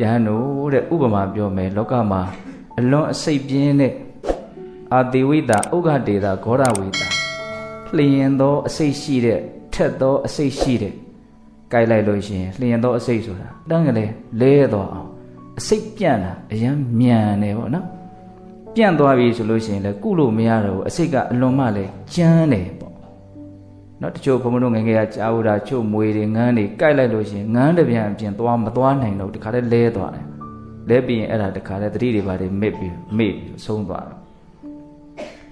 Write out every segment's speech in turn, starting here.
ယဟန်တို့တဲ့ဥပမာပြောမယ်လောကမှာအလွန်အစိတ်ပြင်းတဲ့အာတိဝိတာဥက္ခတေတာဂောရဝိတာလျင်သောအစိတ်ရှိတဲ့ထက်သောအစိတ်ရှိတဲ့ကြိုက်လိုက်လို့ရှိရင်လျင်သောအစိတ်ဆိုတာတန်းကလေးလဲသွားအောင်အစိတ်ပြန့်တာအရင်မြန်တယ်ပေါ့နော်ပြန့်သွားပြီဆိုလို့ရှိရင်လည်းကုလို့မရတော့ဘူးအစိတ်ကအလွန်မှလည်းကျန်းတယ်ပေါ့ နော်တချို့ဘုံဘုံတို့ငယ်ငယ်ကကြားဦးတာချို့မွေတွေငန်းတွေကြိုက်လိုက်လို့ရှိရင်ငန်းတစ်ပြန်အပြင်သွားမသွားနိုင်တော့တခါတည်းလဲသွားတယ်လဲပြီးရင်အဲ့ဒါတခါတည်းသတိတွေပါတွေမစ်ပြီးမေ့ပြီးဆုံးသွားတယ်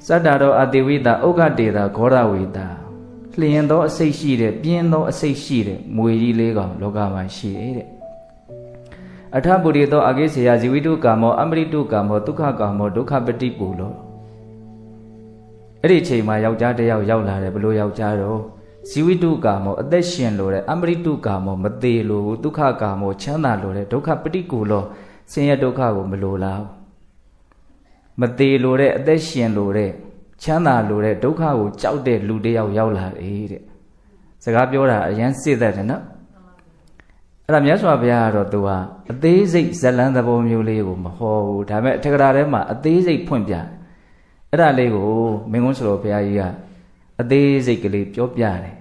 စတ္တာရောအတိဝိတာဥက္ကတေတာဂောရဝိတာလျင်သောအစိတ်ရှိတဲ့ပြင်းသောအစိတ်ရှိတဲ့မွေကြီးလေးကောင်လောကမှာရှိတယ်တဲ့အထပုရိသောအကိစေယဇီဝိတုကာမောအမရိတုကာမောဒုက္ခကာမောဒုက္ခပတိပူလော အဲ့ဒီချိန်မှာယောက်ျားတစ်ယောက်ရောက်လာတယ်ဘလို့ယောက်ျားတော့ဇီဝိတုကာမောအသက်ရှင်လို့တဲ့အမရိတုကာမောမသေးလို့ဒုက္ခကာမောချမ်းသာလို့တဲ့ဒုက္ခပတိကူလောဆင်းရဲဒုက္ခကိုမလိုလားမသေးလို့တဲ့အသက်ရှင်လို့တဲ့ချမ်းသာလို့တဲ့ဒုက္ခကိုကြောက်တဲ့လူတစ်ယောက်ရောက်လာတယ်တဲ့စကားပြောတာအရန်စစ်သက်တယ်နော်အဲ့ဒါမြတ်စွာဘုရားကတော့သူဟာအသေးစိတ်ဇလန်းသဘောမျိုးလေးကိုမဟောဘူးဒါပေမဲ့အထက်ကရာထဲမှာအသေးစိတ်ဖွင့်ပြတယ် အဲ့ဒါလေးကိုမင်းကုန်းဆိုတော်ဘုရားကြီးကအသေးစိတ်ကလေးပြောပြတယ်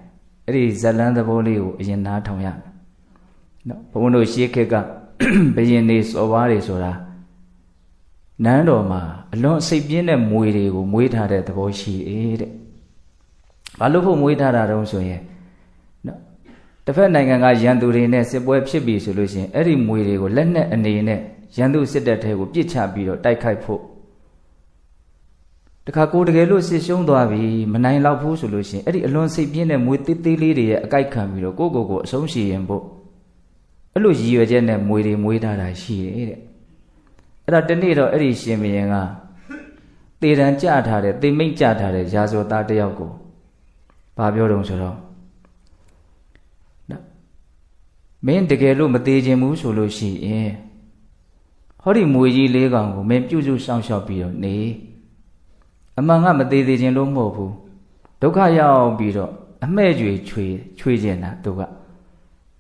အဲ့ဒီဇလန်းသဘောလေးကိုအရင်နားထောင်ရမယ်နော်ဘုန်းဘုန်းတို့ရှေးခေတ်ကဘယင်နေစော်ပါးတွေဆိုတာနန်းတော်မှာအလွန်အစိတ်ပြင်းတဲ့မွေတွေကိုမွေးထားတဲ့သဘောရှိတယ်တဲ့ဘာလို့ဖို့မွေးထားတာတုံးဆိုရင်နော်တစ်ဖက်နိုင်ငံကရန်သူတွေနဲ့စစ်ပွဲဖြစ်ပြီဆိုလို့ရှိရင်အဲ့ဒီမွေတွေကိုလက်နက်အနေနဲ့ရန်သူစစ်တပ်ထဲကိုပြစ်ချပြီးတော့တိုက်ခိုက်ဖို့ တခါကိုတကယ်လို့စစ်ရှုံးသွားပြီမနိုင်တော့ဘူးဆိုလို့ရှိရင်အဲ့ဒီအလွန်စိတ်ပြင်းတဲ့မွေသေးသေးလေးတွေရဲ့အကြိုက်ခံပြီးတော့ကိုယ့်ကိုယ်ကိုအဆုံးရှည်ရင်ဖို့အဲ့လိုရည်ရွယ်ချက်နဲ့မွေတွေမွေးထားတာရှိတယ်တဲ့အဲ့ဒါတနေ့တော့အဲ့ဒီရှင်ဘုရင်ကတေတံကြထားတဲ့တေမိတ်ကြထားတဲ့ရာဇဝသားတယောက်ကိုဘာပြောတုံးဆိုတော့နော်မင်းတကယ်လို့မသေးခြင်းဘူးဆိုလို့ရှိရင်ဟောဒီမွေကြီးလေးကောင်ကိုမင်းပြုစုစောင့်ရှောက်ပြီးတော့နေ အမှန်ကမသေးသေးခြင်းလို့မဟုတ်ဘူးဒုက္ခရောက်ပြီးတော့အမှဲ့ကြွေချွေချွေခြင်းတာသူက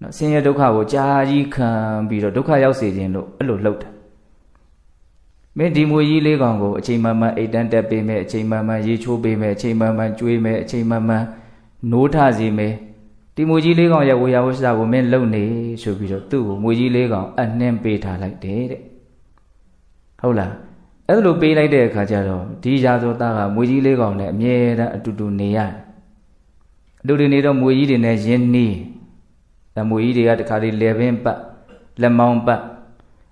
နော်ဆင်းရဲဒုက္ခကိုကြာကြီးခံပြီးတော့ဒုက္ခရောက်စေခြင်းလို့အဲ့လိုလှုပ်တယ်မင်းဒီမွေကြီးလေးကောင်ကိုအချိန်မှန်မှန်အိတ်တန်းတက်ပေးမယ်အချိန်မှန်မှန်ရေချိုးပေးမယ်အချိန်မှန်မှန်ကျွေးမယ်အချိန်မှန်မှန်နိုးထစေမယ်ဒီမွေကြီးလေးကောင်ရဲ့ဝေယဝဆရာကိုမင်းလုံနေဆိုပြီးတော့သူ့ကိုမွေကြီးလေးကောင်အနှင်းပေးထားလိုက်တယ်တဲ့ဟုတ်လား အဲ့လိုပေးလိုက်တဲ့အခါကျတော့ဒီရာဇဝသားကမွေကြီးလေးကောင်နဲ့အမြဲတမ်းအတူတူနေရတယ်အတူတူနေတော့မွေကြီးတွေနဲ့ရင်းနှီးဓမွေကြီးတွေကတခါလေးလေပင်ပတ်လက်မောင်းပတ်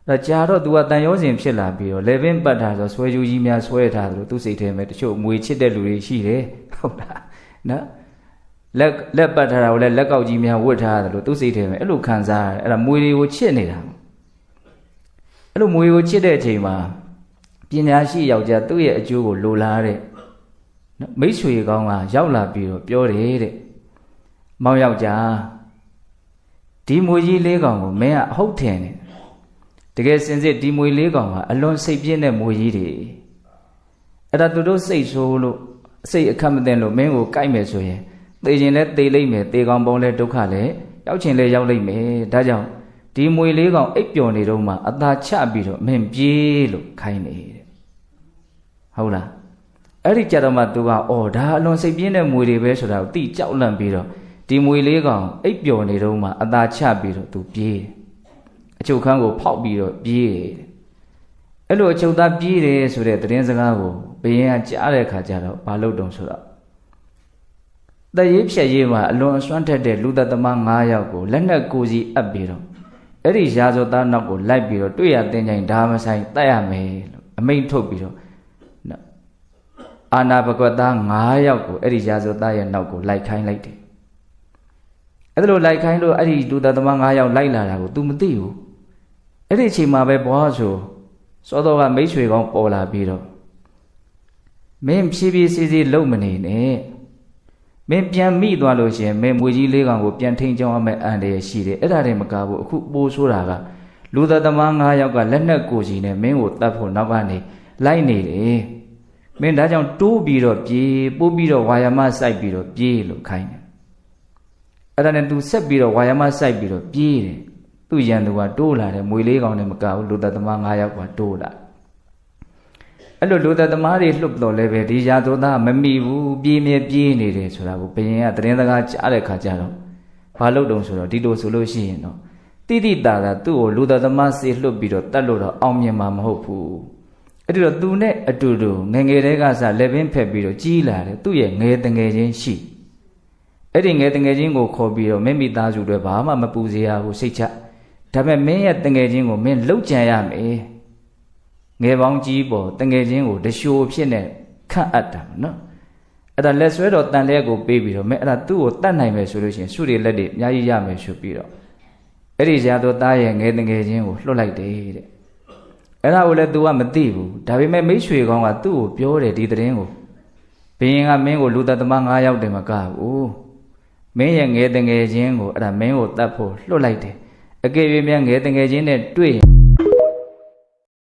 ဒါကြာတော့ तू ကတန်ရောစဉ်ဖြစ်လာပြီးတော့လေပင်ပတ်တာဆိုဆွဲကြိုးကြီးများဆွဲထားတယ်လို့သူစိတ်ထဲမှာတချို့မွေချစ်တဲ့လူတွေရှိတယ်ဟုတ်လားနော်လက်လက်ပတ်ထားတာကိုလည်းလက်ကောက်ကြီးများဝတ်ထားတယ်လို့သူစိတ်ထဲမှာအဲ့လိုခံစားရတယ်အဲ့ဒါမွေတွေကိုချစ်နေတာအဲ့လိုမွေကိုချစ်တဲ့အချိန်မှာ ပညာရှိယောက်ျားသူ့ရဲ့အကျိုးကိုလိုလားတဲ့နော်မိတ်ဆွေကောင်းကရောက်လာပြီးတော့ပြောတယ်တဲ့မောင်ယောက်ျားဒီမွေကြီးလေးကောင်ကိုမင်းကအဟုတ်ထင်တယ်တကယ်စင်စစ်ဒီမွေလေးကောင်ကအလွန်စိတ်ပြင်းတဲ့မွေကြီးတွေအဲ့ဒါသူတို့စိတ်ဆိုးလို့စိတ်အခက်မသိလို့မင်းကိုကြိုက်မယ်ဆိုရင်သေခြင်းလဲသေလိမ့်မယ်သေကောင်ပုံလဲဒုက္ခလဲရောက်ခြင်းလဲရောက်လိမ့်မယ်ဒါကြောင့် ဒီမွေလေးကောင်အိပ်ပျော်နေတော့မှအသာချပြီးတော့မင်းပြေးလို့ခိုင်းနေတဲ့ဟုတ်လားအဲ့ဒီကြတော့မှသူကအော်ဒါအလွန်စိတ်ပြင်းတဲ့မွေတွေပဲဆိုတာကိုတိကြောက်လန့်ပြီးတော့ဒီမွေလေးကောင်အိပ်ပျော်နေတော့မှအသာချပြီးတော့သူပြေးအချုပ်ခန်းကိုဖောက်ပြီးတော့ပြေးတယ်အဲ့လိုအချုပ်သားပြေးတယ်ဆိုတဲ့သတင်းစကားကိုဘယင်းကကြားတဲ့အခါကျတော့ဘာလုပ်တုံဆိုတော့တရေဖြက်ရေးမှာအလွန်အစွမ်းထက်တဲ့လူသက်သမား9ယောက်ကိုလက်နက်ကိုစီအပ်ပြီးတော့ အဲ့ဒီရာဇဝသားနောက်ကိုလိုက်ပြီးတော့တွေ့ရတင်ကြိုင်ဒါမဆိုင်တတ်ရမယ်လို့အမိန့်ထုတ်ပြီးတော့အာနာဘဂဝသား9ယောက်ကိုအဲ့ဒီရာဇဝသားရဲ့နောက်ကိုလိုက်ခိုင်းလိုက်တယ်အဲ့ဒါလိုလိုက်ခိုင်းလို့အဲ့ဒီလူသားသမား9ယောက်လိုက်လာတာကို तू မသိဘူးအဲ့ဒီအချိန်မှာပဲဘွားဆိုစောတော်ကမိတ်ဆွေကောင်းပေါ်လာပြီးတော့မင်းဖြည်းဖြည်းစီစီလုံမနေနဲ့ မင်းပြန်မိသွားလို့ရှိရင်မင်းမွေကြီးလေးကောင်ကိုပြန်ထိန်ကြောင်းရမယ့်အန်တရရှိတယ်အဲ့ဒါတည်းမကဘူးအခုပိုးဆိုးတာကလူသားသမား9ယောက်ကလက်နက်ကိုကြီးနဲ့မင်းကိုတတ်ဖို့နောက်ကနေလိုက်နေတယ်မင်းဒါကြောင့်တိုးပြီးတော့ပြေးပို့ပြီးတော့ဝါယာမစိုက်ပြီးတော့ပြေးလို့ခိုင်းတယ်အဲ့ဒါနဲ့ तू ဆက်ပြီးတော့ဝါယာမစိုက်ပြီးတော့ပြေးတယ်သူသူ့ရန်သူကတိုးလာတယ်မွေလေးကောင်နဲ့မကဘူးလူသက်သမား9ယောက်ကတိုးလာ အဲ့လိုလူသက်သမားတွေလှုပ်တော်လဲပဲဒီရာဇဝသားမမိဘူးပြေးမြဲပြေးနေတယ်ဆိုတာကိုဘယင်ကသတင်းစကားကြားတဲ့ခါကျတော့ဘာလို့တုံဆိုတော့ဒီလိုဆိုလို့ရှိရင်တော့တိတိတာတာသူ့ကိုလူသက်သမားစေလှုပ်ပြီးတော့တတ်လို့တော့အောင်မြင်မှာမဟုတ်ဘူးအဲ့ဒီတော့သူနဲ့အတူတူငယ်ငယ်တည်းကစလက်ပင်ဖက်ပြီးတော့ကြီးလာတယ်သူ့ရဲ့ငယ်တငယ်ချင်းရှိအဲ့ဒီငယ်တငယ်ချင်းကိုခေါ်ပြီးတော့မင်းမိသားစုတွေဘာမှမပူစေရဘူးစိတ်ချဒါပေမဲ့မင်းရဲ့တငယ်ချင်းကိုမင်းလှုပ်ကြံရမယ် ငယ်ပေါင်းကြီးပေါ်တငယ်ချင်းကိုတရှိုးဖြစ်နေခန့်အပ်တာနော်အဲ့ဒါလက်ဆွဲတော်တန်လျက်ကိုပေးပြီးတော့မင်းအဲ့ဒါသူ့ကိုတတ်နိုင်မယ်ဆိုလို့ရှိရင်စုတွေလက်တွေအများကြီးရမယ်ဆိုပြီးတော့အဲ့ဒီဇာတော်သားရဲ့ငယ်တငယ်ချင်းကိုလှုပ်လိုက်တယ်တဲ့အဲ့ဒါကိုလည်း तू ကမသိဘူးဒါပေမဲ့မိတ်ဆွေကောင်းကသူ့ကိုပြောတယ်ဒီသတင်းကိုဘင်းကမင်းကိုလူသက်သမား9ယောက်တည်းမကဘူးမင်းရဲ့ငယ်တငယ်ချင်းကိုအဲ့ဒါမင်းကိုတတ်ဖို့လှုပ်လိုက်တယ်အကယ်၍များငယ်တငယ်ချင်းနဲ့တွေ့ရင်